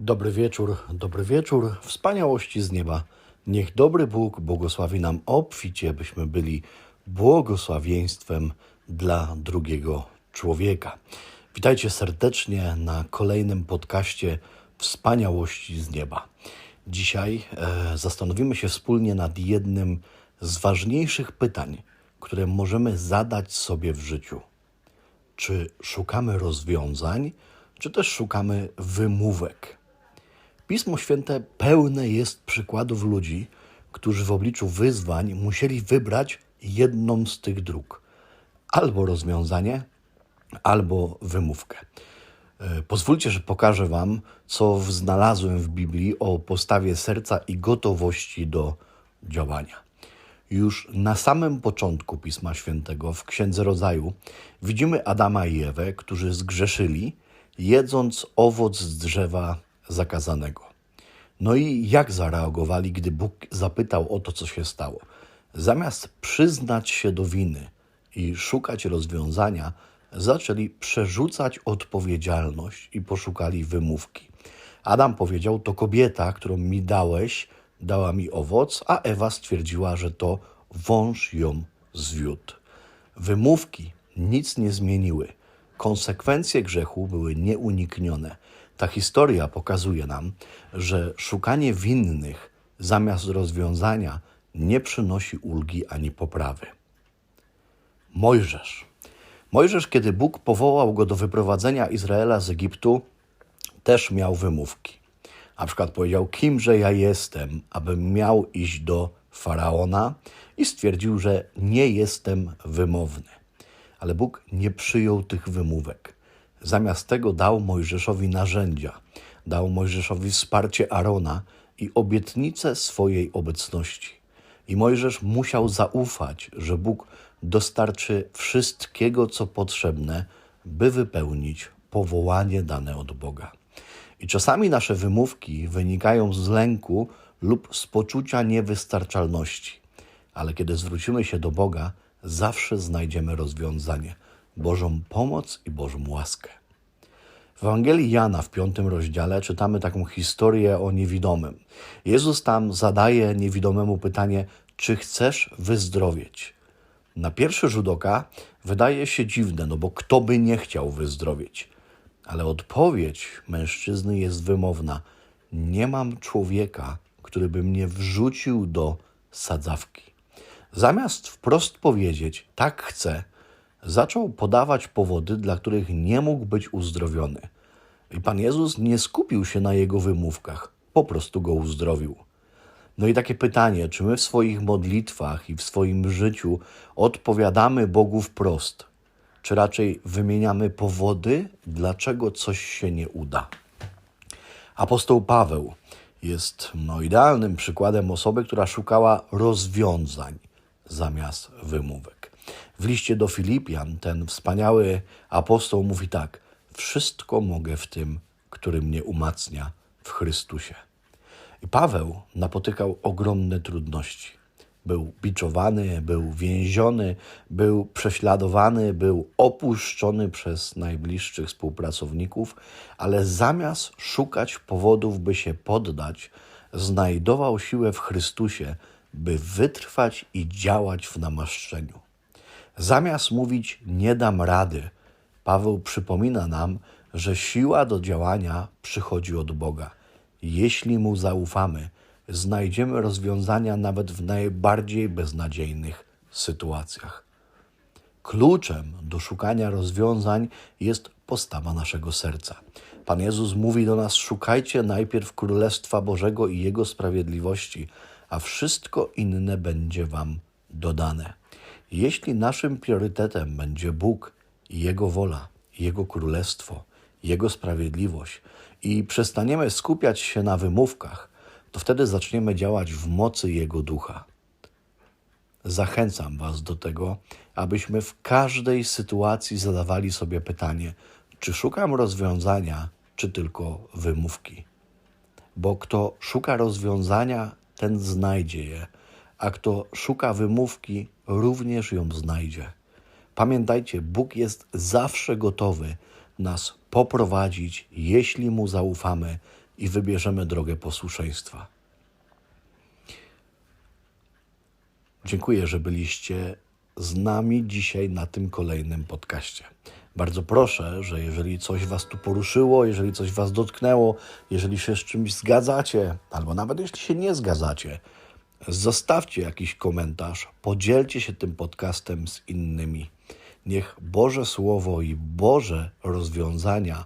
Dobry wieczór, dobry wieczór, wspaniałości z nieba. Niech dobry Bóg błogosławi nam obficie, byśmy byli błogosławieństwem dla drugiego człowieka. Witajcie serdecznie na kolejnym podcaście Wspaniałości z nieba. Dzisiaj e, zastanowimy się wspólnie nad jednym z ważniejszych pytań, które możemy zadać sobie w życiu. Czy szukamy rozwiązań, czy też szukamy wymówek? Pismo Święte pełne jest przykładów ludzi, którzy w obliczu wyzwań musieli wybrać jedną z tych dróg: albo rozwiązanie, albo wymówkę. E, Pozwólcie, że pokażę Wam, co znalazłem w Biblii o postawie serca i gotowości do działania. Już na samym początku Pisma Świętego, w Księdze Rodzaju, widzimy Adama i Ewę, którzy zgrzeszyli, jedząc owoc z drzewa zakazanego. No i jak zareagowali, gdy Bóg zapytał o to, co się stało? Zamiast przyznać się do winy i szukać rozwiązania, zaczęli przerzucać odpowiedzialność i poszukali wymówki. Adam powiedział: To kobieta, którą mi dałeś, dała mi owoc, a Ewa stwierdziła, że to wąż ją zwiódł. Wymówki nic nie zmieniły. Konsekwencje grzechu były nieuniknione. Ta historia pokazuje nam, że szukanie winnych zamiast rozwiązania nie przynosi ulgi ani poprawy. Mojżesz. Mojżesz, kiedy Bóg powołał go do wyprowadzenia Izraela z Egiptu, też miał wymówki. Na przykład powiedział, kimże ja jestem, abym miał iść do faraona, i stwierdził, że nie jestem wymowny. Ale Bóg nie przyjął tych wymówek. Zamiast tego dał Mojżeszowi narzędzia, dał Mojżeszowi wsparcie Arona i obietnicę swojej obecności. I Mojżesz musiał zaufać, że Bóg dostarczy wszystkiego, co potrzebne, by wypełnić powołanie dane od Boga. I czasami nasze wymówki wynikają z lęku lub z poczucia niewystarczalności, ale kiedy zwrócimy się do Boga, zawsze znajdziemy rozwiązanie Bożą pomoc i Bożą łaskę. W Ewangelii Jana w piątym rozdziale czytamy taką historię o niewidomym. Jezus tam zadaje niewidomemu pytanie: Czy chcesz wyzdrowieć? Na pierwszy rzut oka wydaje się dziwne, no bo kto by nie chciał wyzdrowieć? Ale odpowiedź mężczyzny jest wymowna: Nie mam człowieka, który by mnie wrzucił do sadzawki. Zamiast wprost powiedzieć: Tak chcę, zaczął podawać powody, dla których nie mógł być uzdrowiony. I Pan Jezus nie skupił się na jego wymówkach, po prostu go uzdrowił. No i takie pytanie, czy my w swoich modlitwach i w swoim życiu odpowiadamy Bogu wprost, czy raczej wymieniamy powody, dlaczego coś się nie uda? Apostoł Paweł jest no, idealnym przykładem osoby, która szukała rozwiązań zamiast wymówek. W liście do Filipian ten wspaniały apostoł mówi tak: Wszystko mogę w tym, który mnie umacnia w Chrystusie. I Paweł napotykał ogromne trudności. Był biczowany, był więziony, był prześladowany, był opuszczony przez najbliższych współpracowników, ale zamiast szukać powodów, by się poddać, znajdował siłę w Chrystusie, by wytrwać i działać w namaszczeniu. Zamiast mówić nie dam rady, Paweł przypomina nam, że siła do działania przychodzi od Boga. Jeśli mu zaufamy, znajdziemy rozwiązania nawet w najbardziej beznadziejnych sytuacjach. Kluczem do szukania rozwiązań jest postawa naszego serca. Pan Jezus mówi do nas: Szukajcie najpierw Królestwa Bożego i Jego sprawiedliwości, a wszystko inne będzie Wam dodane. Jeśli naszym priorytetem będzie Bóg i Jego wola, Jego Królestwo, Jego sprawiedliwość i przestaniemy skupiać się na wymówkach, to wtedy zaczniemy działać w mocy Jego ducha. Zachęcam Was do tego, abyśmy w każdej sytuacji zadawali sobie pytanie, czy szukam rozwiązania, czy tylko wymówki. Bo kto szuka rozwiązania, ten znajdzie je, a kto szuka wymówki, również ją znajdzie. Pamiętajcie, Bóg jest zawsze gotowy nas poprowadzić, jeśli Mu zaufamy i wybierzemy drogę posłuszeństwa. Dziękuję, że byliście z nami dzisiaj na tym kolejnym podcaście. Bardzo proszę, że jeżeli coś Was tu poruszyło, jeżeli coś Was dotknęło, jeżeli się z czymś zgadzacie, albo nawet jeśli się nie zgadzacie, zostawcie jakiś komentarz, podzielcie się tym podcastem z innymi. Niech Boże Słowo i Boże rozwiązania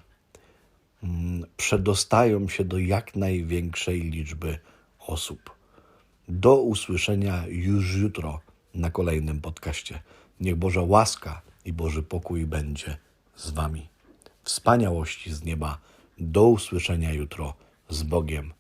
mm, przedostają się do jak największej liczby osób. Do usłyszenia już jutro na kolejnym podcaście. Niech Boża łaska i Boży pokój będzie z Wami. Wspaniałości z nieba. Do usłyszenia jutro z Bogiem.